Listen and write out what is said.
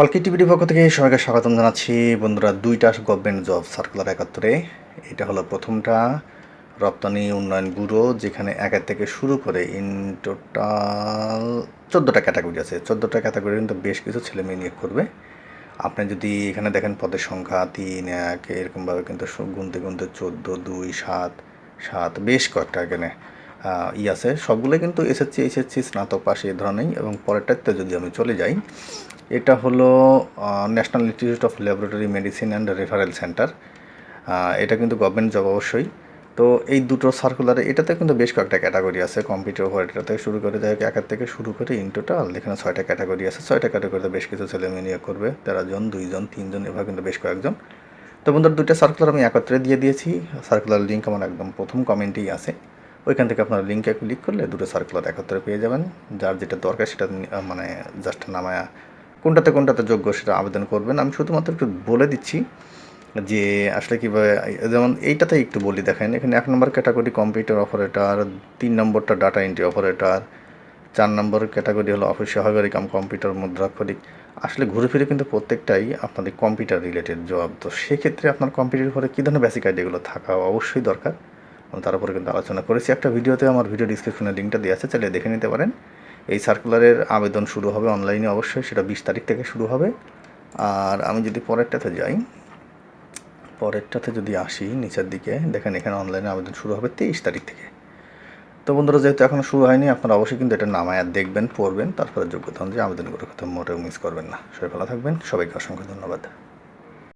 অলকি টিভির পক্ষ থেকে সবাইকে স্বাগতম জানাচ্ছি। বন্ধুরা, দুইটা গভর্নমেন্ট জব সার্কুলার একাত্তরে। এটা হলো প্রথমটা, রপ্তানি উন্নয়ন ব্যুরো, যেখানে একের থেকে শুরু করে ইন টোটাল চোদ্দোটা ক্যাটাগরি আছে। চোদ্দোটা ক্যাটাগরি কিন্তু বেশ কিছু ছেলে মেয়ে নিয়োগ করবে। আপনি যদি এখানে দেখেন পদের সংখ্যা, তিন, এক, এরকমভাবে কিন্তু গুনতে গুনতে চোদ্দ, দুই, সাত সাত, বেশ কয়েকটা এখানে ই আছে। সবগুলোই কিন্তু এসএসসি এসএসসি স্নাতক পাশে, এই ধরনেরই। এবং পরেরটাতে যদি আমি চলে যাই, এটা হলো national institute of laboratory medicine and referral centre এটা কিন্তু গভর্নমেন্ট জব অবশ্যই। তো এই দুটো সার্কুলারে এটাতে কিন্তু বেশ কয়েকটা ক্যাটাগরি আছে। কম্পিউটার ওভারটা থেকে শুরু করে যাই একের থেকে শুরু করে ইন টোটাল এখানে ছয়টা ক্যাটাগরি আছে। ছয়টা ক্যাটাগরিতে বেশ কিছু ছেলে মেয়ে নিয়োগ করবে। তেরো জন দুইজন, তিনজন, এভাবে কিন্তু বেশ কয়েকজন। তো বন্ধুরা, দুইটা সার্কুলার আমি একত্রে দিয়ে দিয়েছি। সার্কুলার লিঙ্ক আমার একদম প্রথম কমেন্টেই আছে। ওইখান থেকে আপনারা লিঙ্কে ক্লিক করলে দুটো সার্কুলার একত্রে পেয়ে যাবেন। যার যেটা দরকার সেটা মানে জাস্ট নামায়া কোনটাতে কোনটাতে যোগ্য সেটা আবেদন করবেন। আমি শুধুমাত্র একটু বলে দিচ্ছি যে আসলে কীভাবে, যেমন এইটাতে একটু বলি দেখেন, এখানে এক নম্বর ক্যাটাগরি কম্পিউটার অপারেটর তিন নম্বরটা ডাটা এন্ট্রি অপারেটর চার নম্বর ক্যাটাগরি হলো অফিস সহকারী কাম কম্পিউটার মুদ্রাক্ষরিক। আসলে ঘুরে ফিরে কিন্তু প্রত্যেকটাই আপনাদের কম্পিউটার রিলেটেড জব তো সেক্ষেত্রে আপনার কম্পিউটার উপরে কী ধরনের বেসিক আইডিয়াগুলো থাকা অবশ্যই দরকার। তার উপরে কিন্তু আলোচনা করেছি। একটা ভিডিওতে আমার ভিডিও ডিসক্রিপশনে লিঙ্কটা দেওয়া আছে, চাইলে দেখে নিতে পারেন। এই সার্কুলারের আবেদন শুরু হবে অনলাইনে অবশ্যই, সেটা বিশ তারিখ থেকে শুরু হবে। আর আমি যদি পরেরটাতে যাই, পরেরটাতে যদি আসি, নিচের দিকে, দেখেন এখানে অনলাইনে আবেদন শুরু হবে তেইশ তারিখ থেকে। তো বন্ধুরা, যেহেতু এখনও শুরু হয়নি, আপনারা অবশ্যই কিন্তু এটা নামায় দেখবেন, পড়বেন, তারপরে যোগ্যতা অনুযায়ী আবেদন করে কথা মোটেও মিস করবেন না। সবাই ভালো থাকবেন, সবাইকে অসংখ্য ধন্যবাদ।